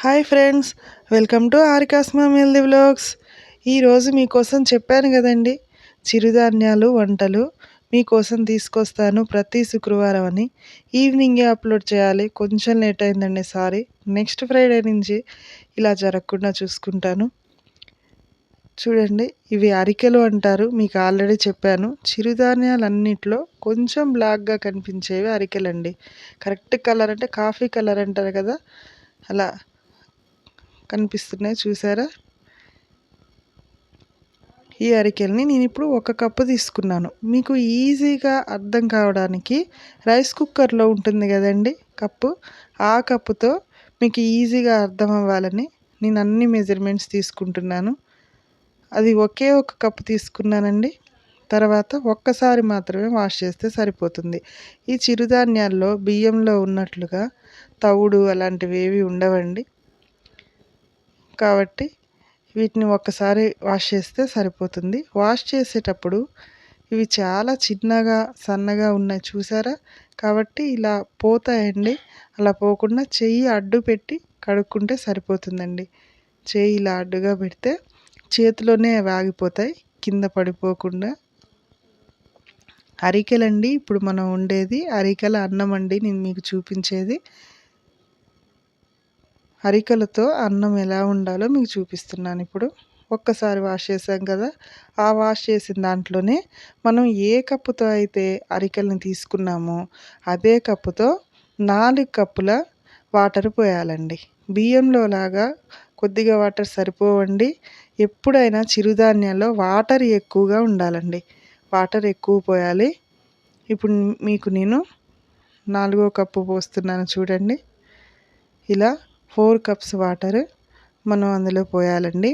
Hi friends welcome to ఆరికాస్మా మెల్ది blogs ఈరోజు మీకోసం చెప్పాను కదండి చిరుధాన్యాలు వంటలు మీకోసం తీసుకొస్తాను ప్రతి శుక్రవారం అని. ఈవినింగే అప్లోడ్ చేయాలి కొంచెం లేట్ అయిందండి సారీ. నెక్స్ట్ ఫ్రైడే నుంచి ఇలా జరగకుండా చూసుకుంటాను. చూడండి ఇవి అరికెలు అంటారు మీకు ఆల్రెడీ చెప్పాను. చిరుధాన్యాలన్నిట్లో కొంచెం బ్లాక్గా కనిపించేవి అరికెలండి. కరెక్ట్ కలర్ అంటే కాఫీ కలర్ అంటారు కదా అలా కనిపిస్తున్నాయి చూసారా? ఈ అరికెల్ని నేను ఇప్పుడు ఒక కప్పు తీసుకున్నాను. మీకు ఈజీగా అర్థం కావడానికి రైస్ కుక్కర్లో ఉంటుంది కదండి కప్పు. ఆ కప్పుతో మీకు ఈజీగా అర్థం అవ్వాలని నేను అన్ని మెజర్మెంట్స్ తీసుకుంటున్నాను. అది ఒకే ఒక కప్పు తీసుకున్నానండి. తర్వాత ఒక్కసారి మాత్రమే వాష్ చేస్తే సరిపోతుంది. ఈ చిరుధాన్యాల్లో బియ్యంలో ఉన్నట్లుగా తవుడు అలాంటివి ఏవి ఉండవండి. కాబట్టి వీటిని ఒక్కసారి వాష్ చేస్తే సరిపోతుంది. వాష్ చేసేటప్పుడు ఇవి చాలా చిన్నగా సన్నగా ఉన్నాయి చూసారా? కాబట్టి ఇలా పోతాయండి. అలా పోకుండా చెయ్యి అడ్డు పెట్టి కడుక్కుంటే సరిపోతుందండి. చేయి ఇలా అడ్డుగా పెడితే చేతిలోనే ఆగిపోతాయి కింద పడిపోకుండా. అరికెలండి. ఇప్పుడు మనం ఉండేది అరికెల అన్నం అండి. నేను మీకు చూపించేది. అరికలతో అన్నం ఎలా ఉండాలో మీకు చూపిస్తున్నాను ఇప్పుడు. ఒక్కసారి వాష్ చేసాం కదా ఆ వాష్ చేసిన దాంట్లోనే మనం ఏ కప్పుతో అయితే అరికల్ని తీసుకున్నామో అదే కప్పుతో నాలుగు కప్పుల వాటర్ పోయాలండి. బియ్యంలో లాగా కొద్దిగా వాటర్ సరిపోవండి. ఎప్పుడైనా చిరుధాన్యాల్లో వాటర్ ఎక్కువగా ఉండాలండి. వాటర్ ఎక్కువ పోయాలి. ఇప్పుడు మీకు నేను నాలుగో కప్పు పోస్తున్నాను చూడండి. ఇలా ఫోర్ కప్స్ వాటర్ మనం అందులో పోయాలండి.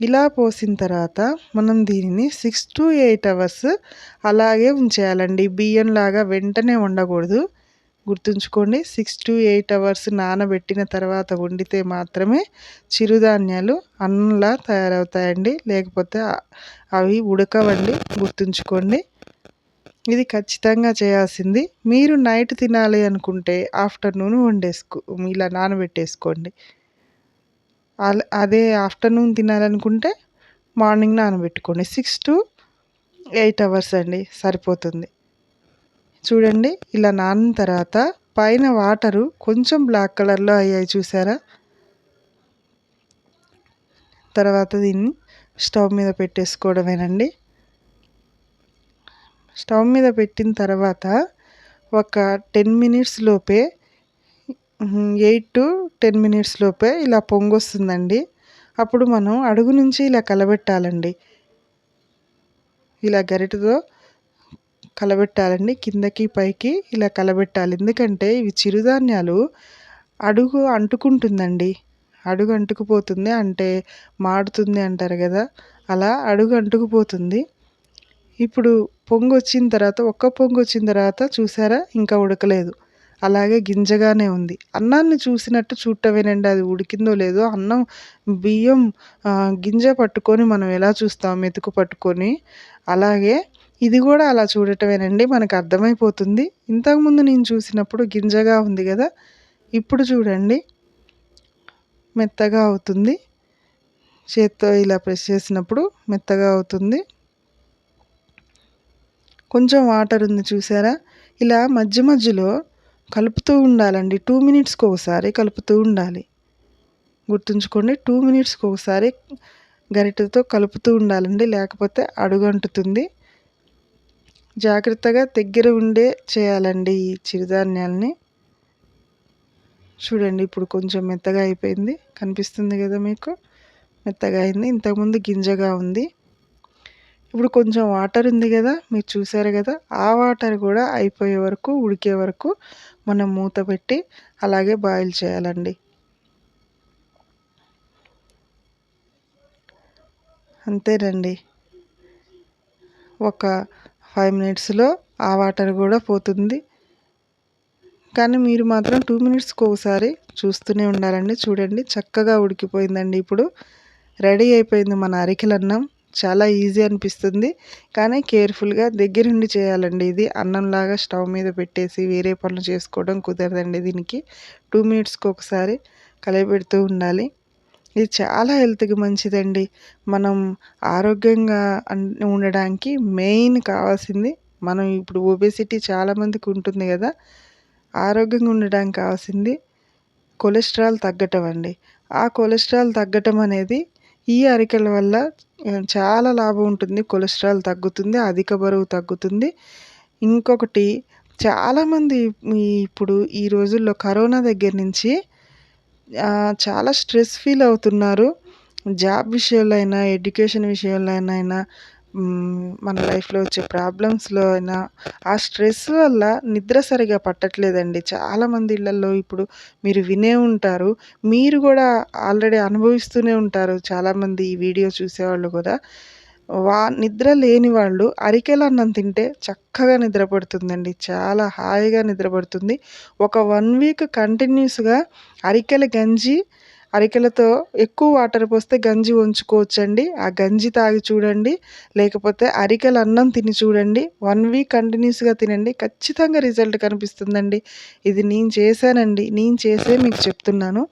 ఇలా పోసిన తర్వాత మనం దీనిని సిక్స్ టు ఎయిట్ అవర్స్ అలాగే ఉంచేయాలండి. బియ్యంలాగా వెంటనే ఉండకూడదు గుర్తుంచుకోండి సిక్స్ టు ఎయిట్ అవర్స్ నానబెట్టిన తర్వాత వండితే మాత్రమే చిరుధాన్యాలు అన్నంలా తయారవుతాయండి. లేకపోతే అవి ఉడకవండి. గుర్తుంచుకోండి. ఇది ఖచ్చితంగా చేయాల్సింది. మీరు నైట్ తినాలి అనుకుంటే ఆఫ్టర్నూన్ వండేసుకో ఇలా నానబెట్టేసుకోండి. అదే ఆఫ్టర్నూన్ తినాలనుకుంటే మార్నింగ్ నానబెట్టుకోండి. సిక్స్ టు ఎయిట్ అవర్స్ అండి సరిపోతుంది. చూడండి ఇలా నానిన తర్వాత పైన వాటరు కొంచెం బ్లాక్ కలర్లో అయ్యాయి చూసారా? తర్వాత దీన్ని స్టవ్ మీద పెట్టేసుకోవడమేనండి. స్టవ్ మీద పెట్టిన తర్వాత ఒక టెన్ మినిట్స్ లోపే ఎయిట్ టు టెన్ మినిట్స్ లోపే ఇలా పొంగొస్తుందండి. అప్పుడు మనం అడుగు నుంచి ఇలా కలబెట్టాలండి. ఇలా గరిటతో కలబెట్టాలండి కిందకి పైకి ఇలా కలబెట్టాలి. ఎందుకంటే ఇవి చిరుధాన్యాలు అడుగు అంటుకుంటుందండి. అడుగు అంటుకుపోతుంది అంటే మాడుతుంది అంటారు కదా అలా అడుగు అంటుకుపోతుంది. ఇప్పుడు పొంగు వచ్చిన తర్వాత ఒక్క పొంగు వచ్చిన తర్వాత చూసారా? ఇంకా ఉడకలేదు. అలాగే గింజగానే ఉంది. అన్నాన్ని చూసినట్టు చూడటమేనండి. అది ఉడికిందో లేదో అన్నం బియ్యం గింజ పట్టుకొని మనం ఎలా చూస్తాం? మెతుకు పట్టుకొని. అలాగే ఇది కూడా అలా చూడటమేనండి. మనకు అర్థమైపోతుంది. ఇంతకుముందు నేను చూసినప్పుడు గింజగా ఉంది కదా? ఇప్పుడు చూడండి. మెత్తగా అవుతుంది. చేత్తో ఇలా ప్రెస్ చేసినప్పుడు మెత్తగా అవుతుంది. కొంచెం వాటర్ ఉంది చూసారా? ఇలా మధ్య మధ్యలో కలుపుతూ ఉండాలండి. టూ మినిట్స్కి ఒకసారి కలుపుతూ ఉండాలి. గుర్తుంచుకోండి టూ మినిట్స్కి ఒకసారి గరిటెతో కలుపుతూ ఉండాలండి. లేకపోతే అడుగంటుతుంది. జాగ్రత్తగా దగ్గర ఉండే చేయాలండి ఈ చిరుధాన్యాలని. చూడండి ఇప్పుడు కొంచెం మెత్తగా అయిపోయింది. కనిపిస్తుంది కదా మీకు? మెత్తగా అయింది. ఇంతకుముందు గింజగా ఉంది. ఇప్పుడు కొంచెం వాటర్ ఉంది కదా మీరు చూసారు కదా ఆ వాటర్ కూడా అయిపోయే వరకు ఉడికే వరకు మనం మూత పెట్టి అలాగే బాయిల్ చేయాలండి. అంతేనండి. ఒక ఫైవ్ మినిట్స్లో ఆ వాటర్ కూడా పోతుంది. కానీ మీరు మాత్రం టూ మినిట్స్కి ఒకసారి చూస్తూనే ఉండాలండి. చూడండి చక్కగా ఉడికిపోయిందండి. ఇప్పుడు రెడీ అయిపోయింది మన అరికెలన్నం. చాలా ఈజీ అనిపిస్తుంది. కానీ కేర్ఫుల్గా దగ్గరుండి చేయాలండి ఇది. అన్నంలాగా స్టవ్ మీద పెట్టేసి వేరే పనులు చేసుకోవడం కుదరదండి దీనికి. టూ మినిట్స్కి ఒకసారి కలయపెడుతూ ఉండాలి. ఇది చాలా హెల్త్కి మంచిదండి. మనం ఆరోగ్యంగా ఉండడానికి మెయిన్ కావాల్సింది మనం ఇప్పుడు ఒబేసిటీ చాలామందికి ఉంటుంది కదా. ఆరోగ్యంగా ఉండడానికి కావాల్సింది కొలెస్ట్రాల్ తగ్గటం అండి. ఆ కొలెస్ట్రాల్ తగ్గటం అనేది ఈ అరికెల వల్ల చాలా లాభం ఉంటుంది. కొలెస్ట్రాల్ తగ్గుతుంది అధిక బరువు తగ్గుతుంది. ఇంకొకటి చాలామంది ఇప్పుడు ఈ రోజుల్లో కరోనా దగ్గర నుంచి చాలా స్ట్రెస్ ఫీల్ అవుతున్నారు. జాబ్ విషయంలో అయినా ఎడ్యుకేషన్ విషయంలో అయినా మన లైఫ్లో వచ్చే ప్రాబ్లమ్స్లో అయినా ఆ స్ట్రెస్ వల్ల నిద్ర సరిగా పట్టట్లేదండి. చాలామంది ఇళ్ళల్లో ఇప్పుడు మీరు వినే ఉంటారు. మీరు కూడా ఆల్రెడీ అనుభవిస్తూనే ఉంటారు. చాలామంది ఈ వీడియో చూసేవాళ్ళు కూడా. వా నిద్ర లేని వాళ్ళు అరికెల అన్నం తింటే చక్కగా నిద్రపడుతుందండి చాలా హాయిగా నిద్రపడుతుంది ఒక వన్ వీక్ కంటిన్యూస్గా అరికెల గంజి అరికెలతో ఎక్కువ వాటర్ పోస్తే గంజి వంచుకోవచ్చండి. ఆ గంజి తాగి చూడండి. లేకపోతే అరికెల అన్నం తిని చూడండి. వన్ వీక్ కంటిన్యూస్గా తినండి. ఖచ్చితంగా రిజల్ట్ కనిపిస్తుందండి. ఇది నేను చేశానండి. నేను చేసే మీకు చెప్తున్నాను.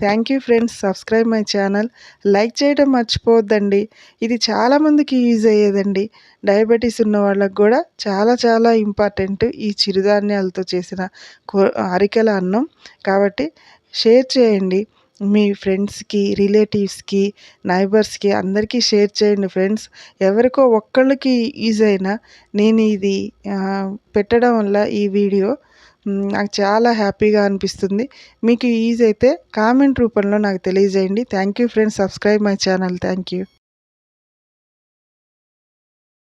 Thank you friends. Subscribe my channel. Like చేయడం మర్చిపోవద్దండి. ఇది చాలామందికి యూజ్ అయ్యేదండి. డయాబెటీస్ ఉన్న వాళ్ళకు కూడా చాలా చాలా ఇంపార్టెంట్ ఈ చిరుధాన్యాలతో చేసిన అరికెల అన్నం. కాబట్టి షేర్ చేయండి. మీ ఫ్రెండ్స్కి రిలేటివ్స్కి నైబర్స్కి అందరికీ షేర్ చేయండి ఫ్రెండ్స్. ఎవరికో ఒక్కళ్ళకి యూజ్ అయినా నేను ఇది పెట్టడం వల్ల ఈ వీడియో నాకు చాలా హ్యాపీగా అనిపిస్తుంది. మీకు ఈజీ అయితే కామెంట్ రూపంలో నాకు తెలియజేయండి. Thank you friends. Subscribe my channel. Thank you